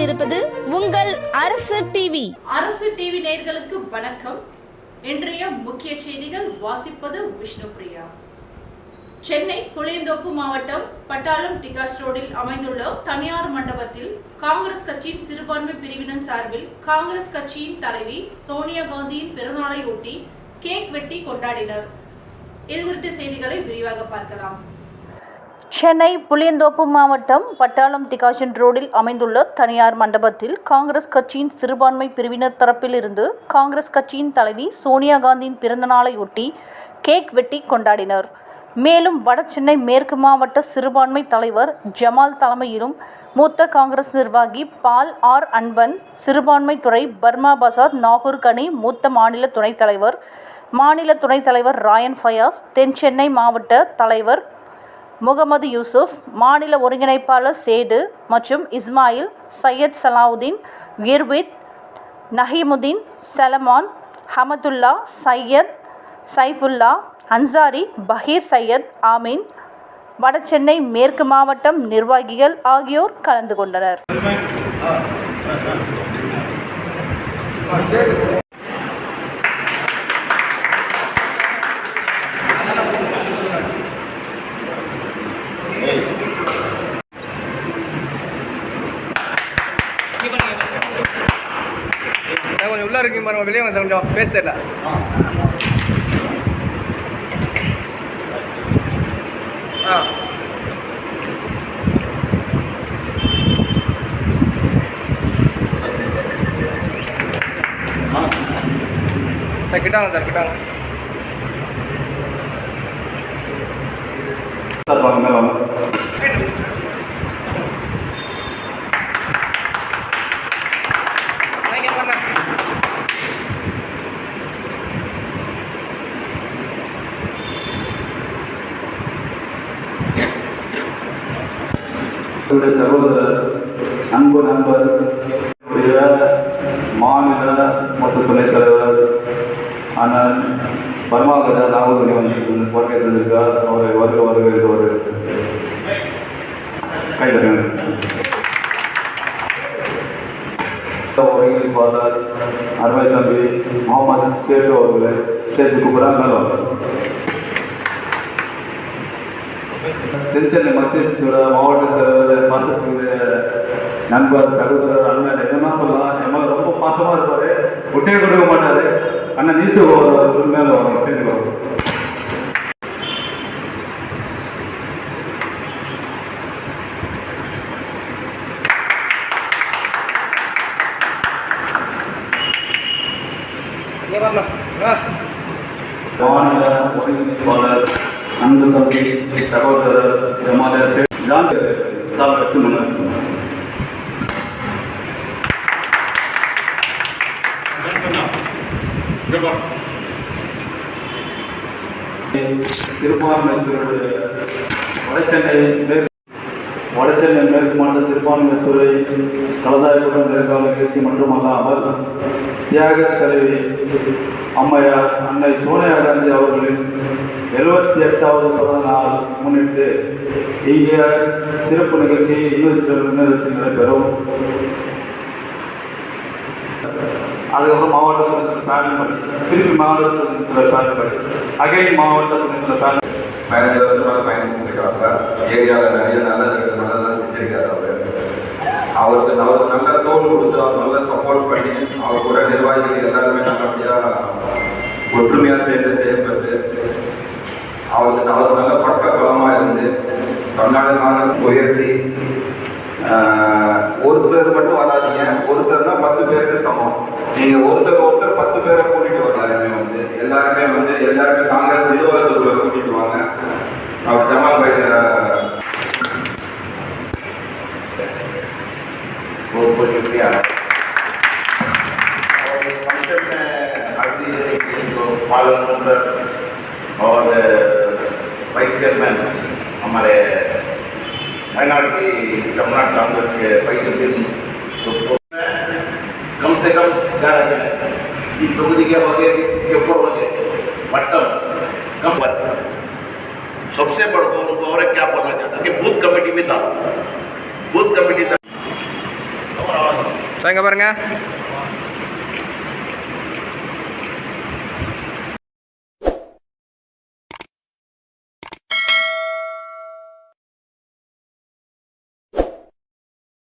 கொண்டிருப்பது உங்கள் அரசு டிவி அரசு டிவி நேர்களுக்கு வணக்கம். இன்றைய முக்கிய செய்திகள் வாசிப்பது விஷ்ணுபிரியா. சென்னை புளியந்தோப்பு மாவட்டம் பட்டாளம் டிகாஸ் ரோடில் அமைந்துள்ள தனியார் மண்டபத்தில் காங்கிரஸ் கட்சியின் சிறுபான்மை பிரிவினர் சார்பில் காங்கிரஸ் கட்சியின் தலைவி சோனியா காந்தியின் பிறநாளையொட்டி கேக் வெட்டி கொண்டாடினர். இது குறித்த செய்திகளை விரிவாக பார்க்கலாம். சென்னை புளியந்தோப்பு மாவட்டம் பட்டாளம் திகாஷன் ரோடில் அமைந்துள்ள தனியார் மண்டபத்தில் காங்கிரஸ் கட்சியின் சிறுபான்மை பிரிவினர் தரப்பிலிருந்து காங்கிரஸ் கட்சியின் தலைவி சோனியா காந்தியின் பிறந்தநாளையொட்டி கேக் வெட்டி கொண்டாடினர். மேலும் வட சென்னை மேற்கு மாவட்ட சிறுபான்மை தலைவர் ஜமால் தலைமையிலும் மூத்த காங்கிரஸ் நிர்வாகி பால் ஆர் அன்பன் சிறுபான்மை துறை பர்மா பசார் நாகூர் கனி மூத்த மாநில துணைத் தலைவர் மாநில துணைத் தலைவர் ராயன் ஃபயாஸ் தென் சென்னை மாவட்ட தலைவர் முகமது யூசுப் மாநில ஒருங்கிணைப்பாளர் சேடு மற்றும் இஸ்மாயில் சையத் சலாவுதீன் இர்வித் நஹீமுதீன் சலமான் ஹமதுல்லா சையத் சைஃபுல்லா அன்சாரி பஹீர் சையத் ஆமீன் வடசென்னை மேற்கு மாவட்டம் நிர்வாகிகள் ஆகியோர் கலந்து கொண்டனர். கொஞ்சம் உள்ளே இருக்கீங்க பாருங்க வெளியே வந்து கொஞ்சம் பேச தெரியல. ஆ. சார் கிட்டாங்க சார் கிட்டாங்க சார் வாங்க மேலே வாங்க. சகோதரர் அன்பு நண்பர் மாநில மற்றும் துணைத் தலைவர் அண்ணன் பரமாகதா நாகூர் வந்து கோட்டை தந்திருக்கார் அவரை வருக வருக என்று ஒரு கைதர்கள் ஒருங்கிணைப்பாளர் அருமை தம்பி முகமது சேது அவர்களை. ஸ்டேஜுக்கு கூப்பிடாங்க மேலே தென்சென்னை மத்திய மாவட்ட தலைவர் பாசத்துடைய நண்பர் சகோதரர் அண்ணன் என்னமா சொல்லலாம்? என் மேல ரொம்ப பாசமா இருப்பாரு. விட்டே கொடுக்க மாட்டாரு. அண்ணன் நீசு மேல வரும் ஸ்டேஜுக்கு வரும். மாநில ஒருங்கிணைப்பாளர் அன்பு தம்பி சகோதரர் ஜமாலியா ஜான் சார் எடுத்து முன்னாடி சிறுபான்மைத்துறை வடசென்னை மேற்கு வடசென்னை மேற்கு மாநில சிறுபான்மைத்துறை கலந்தாய்வுடன் நேர்காணல் நிகழ்ச்சி மட்டுமல்லாமல் தியாக தலைவி அம்மையார் அன்னை சோனியா காந்தி அவர்களின் எழுபத்தி எட்டாவது பிறந்த நாள் முன்னிட்டு இங்கே சிறப்பு நிகழ்ச்சி யூனிவர்சிட்டி நேரத்தில் நடைபெறும். அதுக்கப்புறம் மாவட்டத்தில் துணைத்தலைவர் பேனல் படி திருப்பி மாவட்டத்தில் துணைத்தலைவர் பேனல் படி அகைன் மாவட்டத்தில் துணைத்தலைவர் பேனல் பதினஞ்சு வருஷமாக பயணிச்சிருக்காங்க ஏரியாவில் நிறைய நல்ல நல்லதெல்லாம் செஞ்சிருக்காரு அவர். அவருக்கு அவருக்கு நல்ல தோல் கொடுத்து அவர் நல்ல சப்போர்ட் பண்ணி அவர் கூட நிர்வாகிகள் எல்லாருமே நல்லபடியாக ஒற்றுமையாக சேர்ந்து செயல்பட்டு அவருக்கு அவர் நல்ல பக்க பலமாக இருந்து தமிழ்நாடு காங்கிரஸ் உயர்த்தி ஆஹ், ஒருத்தர் மட்டும் வராதீங்க. ஒருத்தர்னா பத்து பேருக்கு சமம். நீங்க ஒருத்தர் ஒருத்தர் பத்து பேரை கூட்டிட்டு வர எல்லாருமே வந்து எல்லாருமே வந்து எல்லாருமே காங்கிரஸ் நிர்வாகத்துக்குள்ள கூட்டிட்டு வாங்க. அவர் लिए जो पालन सर और वाइस चेयरमैन हमारे माइनॉरिटी तमिलनाडु कांग्रेस के फैजुद्दीन सुप्रो कम से कम ग्यारह जन है तीन टुकड़ी के बगैर इसके ऊपर हो गए बट्टम कम पर सबसे बढ़कर उनको और क्या बोलना चाहता कि बूथ कमेटी भी था बूथ कमेटी था और आवाज சார் இங்கே பாருங்க